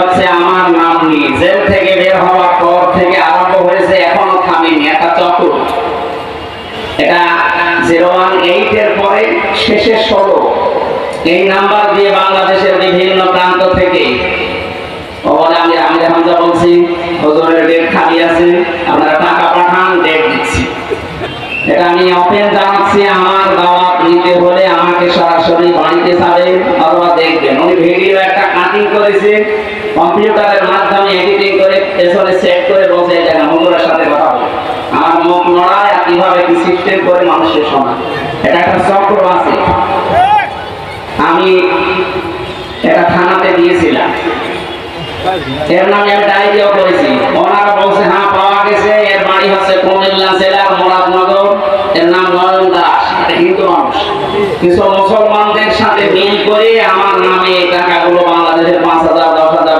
হচ্ছে আমার নাম জেল থেকে বের হওয়ার পর থেকে আরম্ভ হয়েছে এখনও থামেনি একটা চক্র এটা জিরো ওয়ান এইট এর পরে শেষে ষোলো। এই নাম্বার দিয়ে বাংলাদেশের বিভিন্ন প্রান্ত থেকে বলে আমি হামজা বলছি, হজরের ডেট খালি আছে, আপনারা টাকা পাঠান, ডেট দিচ্ছি। এটা আমি ওপেন জানাচ্ছি আমার দাওয়াত নিতে হলে আমাকে সরাসরি বাড়িতে যাবেন অথবা দেখবেন। উনি ভিডিও একটা কাটিং করেছে। কম্পিউটারের মাধ্যমে এডিটিং করে পেছনে সেট করে বসে জায়গা হুজুরের সাথে কথা বলে। আমার মুখ নড়ায় আর কীভাবে কি সিস্টেম করে মানুষের শোনা এটা একটা চক্র আছে। আমি এটা থানাতে দিয়েছিলাম। এর নামে আমি ডায়েরিও করেছি। ওনারা বলছে হ্যাঁ পাওয়া গেছে। এর বাড়ি হচ্ছে কুমিল্লা জেলার মুরাদনগর। এর নাম নয়ন দাস। এটা হিন্দু মানুষ। কিছু মুসলমানদের সাথে মিল করে আমার নামে এই টাকাগুলো বাংলাদেশের পাঁচ হাজার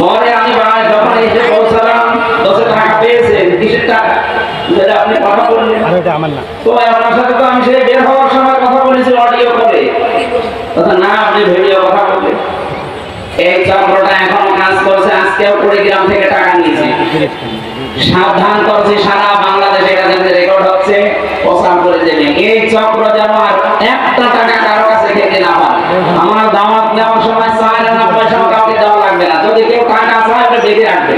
পরে আমি বাড়ি যখন এসে পৌঁছালাম দশ টাকা পেয়েছেন কিসের টাকা যেটা আপনি কথা বললেন আর ওটা আমার না। তো আপনার সাথে তো আমি সেই বের হওয়ার সময় কথা বলেছি অডিও করে। না আপনি ভিডিও কথা বললেন এই চক্রটা এখনও কাজ করছে আজকেও কুড়িগ্রাম থেকে টাকা নিয়েছে। সাবধান করছে সারা বাংলাদেশে এটা যাতে রেকর্ড হচ্ছে প্রচার করে দেবেন। এই চক্র যেন আর একটা টাকা কারও কাছে খেতে না পারে। আমার দাওয়াত নেওয়ার সময় রাখবে না। যদি কেউ কাটা হয় ওটা রাখবে।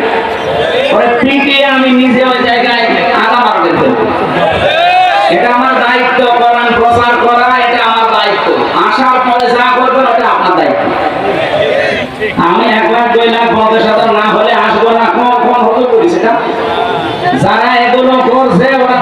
ওরা পিটিয়ে আমি নিজে ওই জায়গায় আদা মারবেন এটা আমার দায়িত্ব, কোরআন প্রচার করা, এটা আমার দায়িত্ব। আসার পরে যা করবেন, ওটা আপনার দায়িত্ব। আমি এক লাখ দুই লাখ পঞ্চাশ হাজার না হলে আসব না। কোন কোন হতে করি সেটা? যারা এগুলো করছে, ওরা